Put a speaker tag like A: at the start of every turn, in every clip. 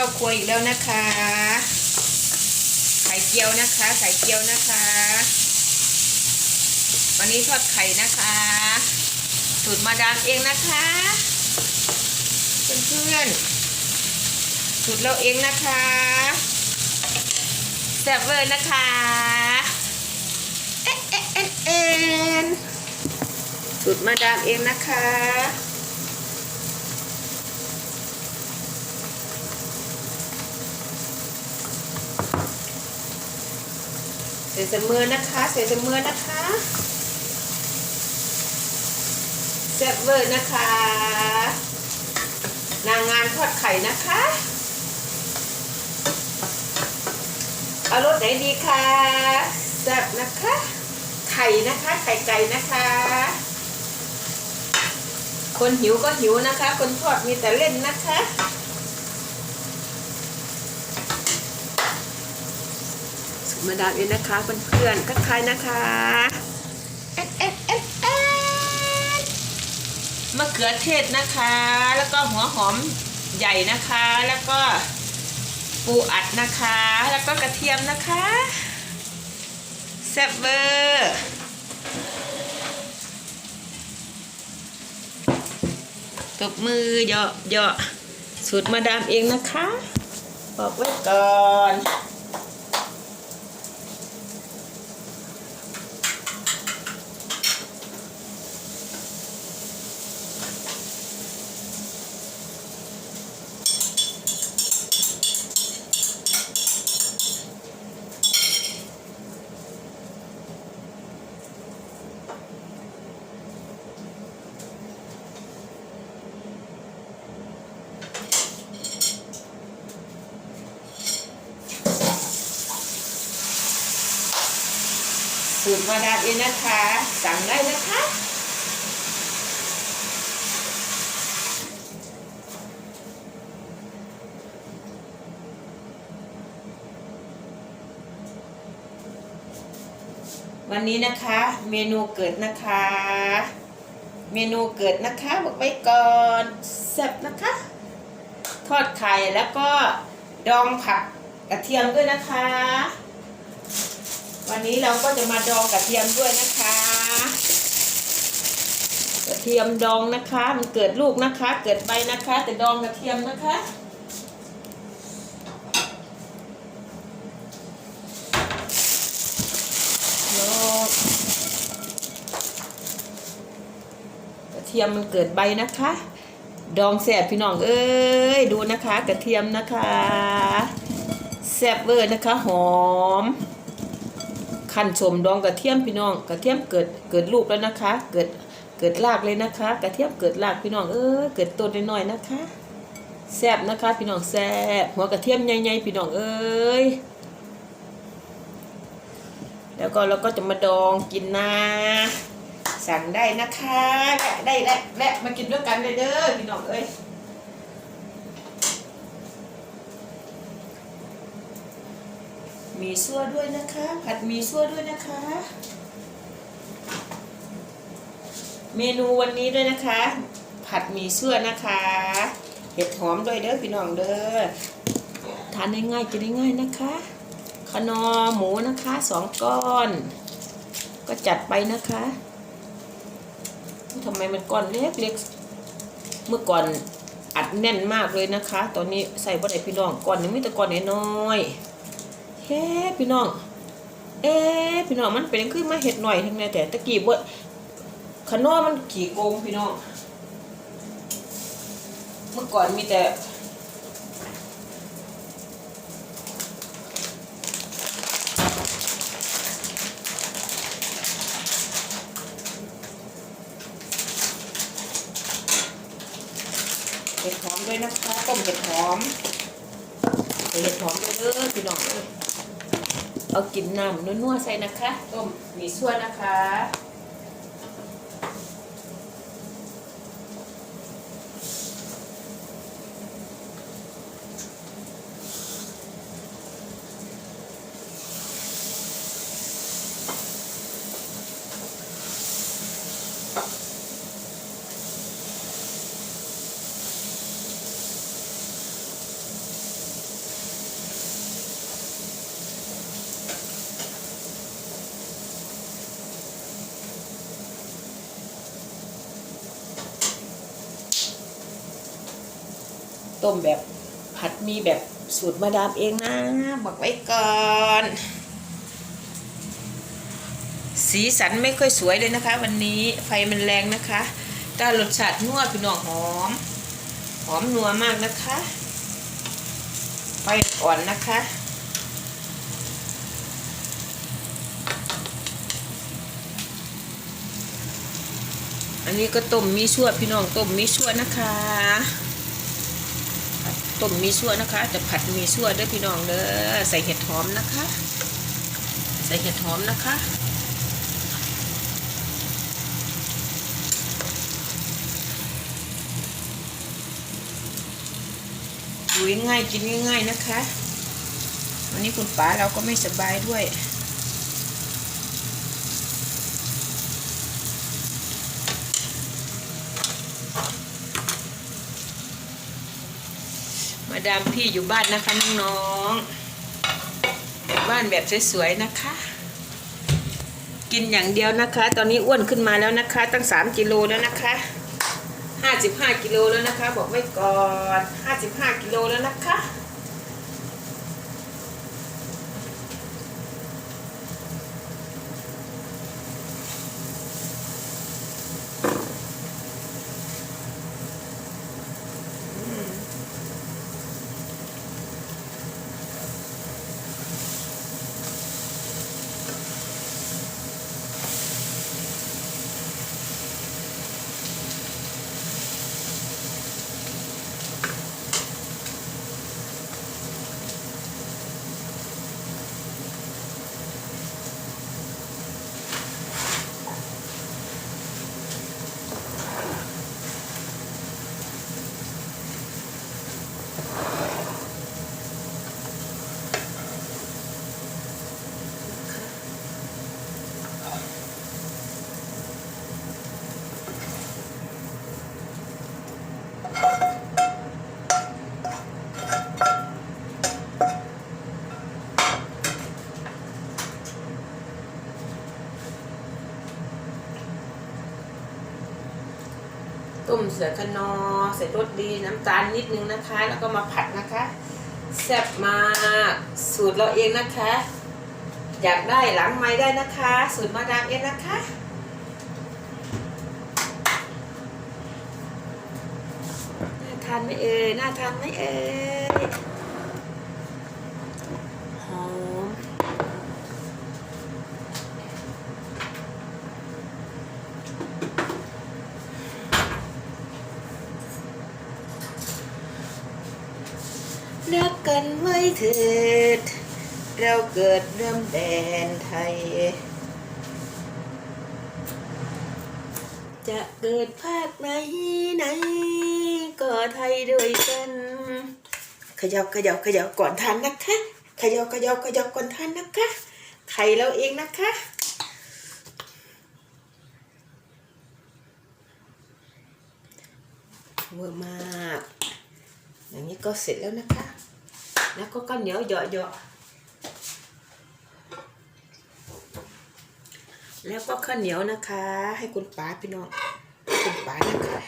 A: เข้าครัวอีกแล้วนะคะไข่เจียวนะคะไข่เจียวนะคะ วันนี้ทอดไข่นะคะสูตรมาดามเองนะคะเพื่อนๆสูตรเราเองนะคะแซ่บเวอร์นะคะเอ๊ะเอ๊ะเอ๊ะเอ๊ะสูตรมาดามเองนะคะ ใส่เสมอนะคะใส่เสมอนะคะแซ่บเวอร์นะคะ นางงามทอดไข่นะคะเอารสไหนดีคะแซ่บนะคะ ไข่นะคะ ไข่ไก่นะคะ คนหิวก็หิวนะคะ คนทอดมีแต่เล่นนะคะ มาดามเองนะคะเพื่อนๆก็ใครนะคะเอ็ดเอ็ดเอ็ดเอ็ดมะเขือเทศนะคะ แล้วก็หัวหอมใหญ่นะคะ แล้วก็ปูอัดนะคะ แล้วก็กระเทียมนะคะแซ่บเบอร์ตบมือเหยาะเหยาะสูตรมาดามเองนะคะ บอกไว้ก่อน มาดามเองนะคะ สั่งได้นะคะ วันนี้นะคะ เมนูเกิดนะคะ เมนูเกิดนะคะบอกไว้ก่อนแซ่บนะคะ ทอดไข่แล้วก็ดองผักกระเทียมด้วยนะคะ วันนี้เราก็จะมาดองกระเทียมด้วยนะคะ กระเทียมดองนะคะ มันเกิดลูกนะคะ เกิดใบนะคะ แต่ดองกระเทียมนะคะดองกระเทียมมันเกิดใบนะคะ ดองแสบพี่น้องเอ้ยดูนะคะ กระเทียมนะคะแซ่บเวอร์นะคะหอม ขั้นชมดองกระเทียมพี่น้องกระเทียมเกิดเกิดลูกแล้วนะคะ เกิดเกิดรากเลยนะคะ กระเทียมเกิดรากพี่น้องเออเกิดต้นน้อยๆนะคะแซบนะคะ พี่น้องแซบหัวกระเทียมใหญ่ๆพี่น้องเอ้ยแล้วก็เราก็จะมาดองกินนะสั่งได้นะคะและได้และและมากินด้วยกันเลยเด้อพี่น้องเอ้ย มีซั่วด้วยนะคะ ผัดหมีซั่วด้วยนะคะ เมนูวันนี้ด้วยนะคะ ผัดหมีซั่วนะคะ เห็ดหอมด้วยเด้อพี่น้องเด้อทานง่ายๆกินง่ายๆนะคะขนอหมูนะคะสองก้อน ก็จัดไปนะคะทำไมมันก้อนเล็กเล็กๆเมื่อก่อนอัดแน่นมากเลยนะคะ ตอนนี้ใส่บ่ได้พี่น้องก้อนนี้มีแต่ก้อนน้อยๆ เฮ้พี่น้อง เอ๊พี่น้องมันเป็นขึ้นมาเห็ดหน่อยทั้งนั้นแต่ตะกี้บ่ขนอมันขี่โกงพี่น้อง เมื่อก่อนมีแต่เห็ดหอมด้วยนะคะต้มเห็ดหอมใส่เห็ดหอมด้วยเด้อพี่น้องเอ้ย เอากินน้ำนัวๆใส่นะคะต้มหมีส่วนนะคะ ต้มแบบผัดมีแบบสูตรมาดามเองนะบอกไว้ก่อน สีสันไม่ค่อยสวยเลยนะคะ วันนี้ไฟมันแรงนะคะแต่รสชาตินัวพี่น้องหอม หอมนัวมากนะคะ ไฟอ่อนนะคะอันนี้ก็ต้มมีชั่วพี่น้องต้มมีชั่วนะคะ ต้มมีชั่วนะคะ จะผัดมีชั่วเด้วยพี่น้องเด้อใส่เห็ดหอมนะคะ ใส่เห็ดหอมนะคะดูง่ายกินง่ายๆนะคะ วันนี้คุณป๋าเราก็ไม่สบายด้วย มาดามพี่อยู่บ้านนะคะน้องๆบ้านแบบสวยๆนะคะ กินอย่างเดียวนะคะ ตอนนี้อ้วนขึ้นมาแล้วนะคะ ตั้ง 3กิโลแล้วนะคะ55กิโลแล้วนะคะ บอกไว้ก่อน55กิโลแล้วนะคะ เสือคะนอใส่รสดีน้ำตาลนิดนึงนะคะ แล้วก็มาผัดนะคะแซ่บมากสูตรเราเองนะคะ อยากได้หลังไม้ได้นะคะ สูตรมาดามเองนะคะน่าทานไหมเอ่ยน่าทานไหมเอ่ยหอม รักกันไว้เถิด เราเกิดเริ่มแดนไทย จะเกิดภาคไหนไหน ก็ไทยด้วยกัน ขยับขยับขยับก่อนทานนะคะ ขยับขยับขยับก่อนทานนะคะ ไข่เราเองนะคะเวอร์มาก อย่างนี้ก็เสร็จแล้วนะคะ แล้วก็ข้าวเหนียวเหยาะๆแล้วก็ข้าวเหนียวนะคะ ให้คุณป๋าพี่น้อง คุณป๋านะคะ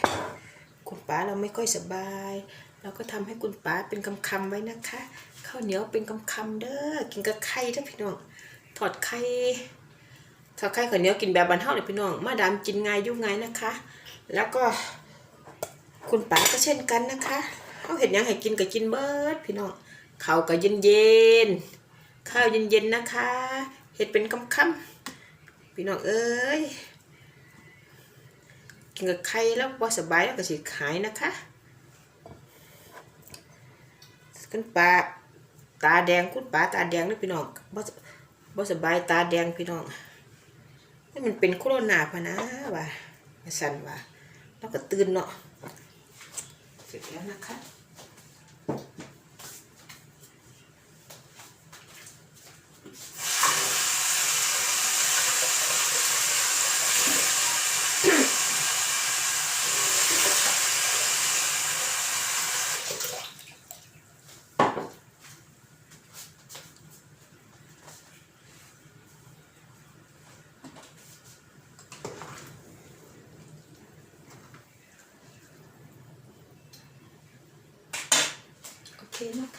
A: คุณป๋าเราไม่ค่อยสบาย เราก็ทำให้คุณป๋าเป็นคำๆไว้นะคะข้าวเหนียวเป็นคำๆเด้อ กินกับไข่เด้อพี่น้อง ถอดไข่ถอดไข่ข้าวเหนียวกินแบบบรรเทาเลยพี่น้อง มาดามกินง่ายยุ่งง่ายนะคะ แล้วก็คุณป๋าก็เช่นกันนะคะ เขาเห็นยังให้กินก็กินเบิดพี่น้องเขาก็เย็นเย็นข้าวเย็นเย็นนะคะเห็ดเป็นคำคำๆพี่น้องเอ้ยกินกับไข่แล้วพอสบายแล้วก็สิขายนะคะคุณป๋าตาแดงคุณป๋าตาแดงเลยพี่น้องบ่สบ่สบายตาแดงพี่น้องนี่มันเป็นโคโรนาพะนะว่ะสันว่ะแล้วก็ตื่นเนาะ เสร็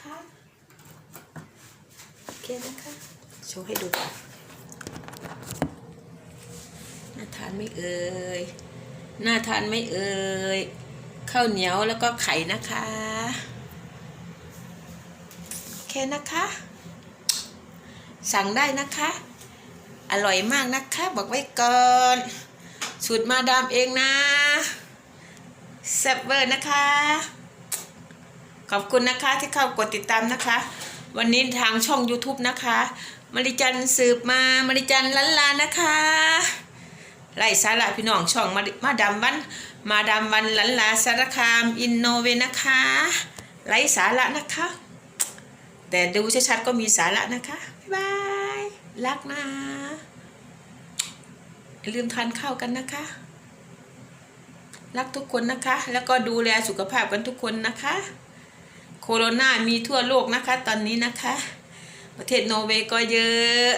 A: นะคะโอเคนะคะโชว์ให้ดูก่อนน่าทานไม่เอ่ยน่าทานไม่เอ่ยข้าวเหนียวแล้วก็ไข่นะคะโอเคนะคะ สั่งได้นะคะ อร่อยมากนะคะ บอกไว้ก่อนสูตรมาดามเองนะแซ่บเวอร์นะคะ ขอบคุณนะคะที่เข้ากดติดตามนะคะ วันนี้ทางช่อง YouTube นะคะมาริจันสืบมามาริจันลันลานะคะไล่สาระพี่น้องช่องมามาดามวัน มาดามวันลันลาสารคามอินโนเวนะคะไล่สาระนะคะ แต่ดูชัดๆก็มีสาระนะคะบ๊ายบายรักนะอย่าลืมทานข้าวกันนะคะ รักทุกคนนะคะ แล้วก็ดูแลสุขภาพกันทุกคนนะคะ โคโรนามีทั่วโลกนะคะ ตอนนี้นะคะ ประเทศโนเวย์ก็เยอะ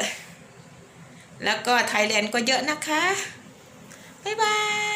A: แล้วก็ไทยแลนด์ก็เยอะนะคะ บ๊ายบาย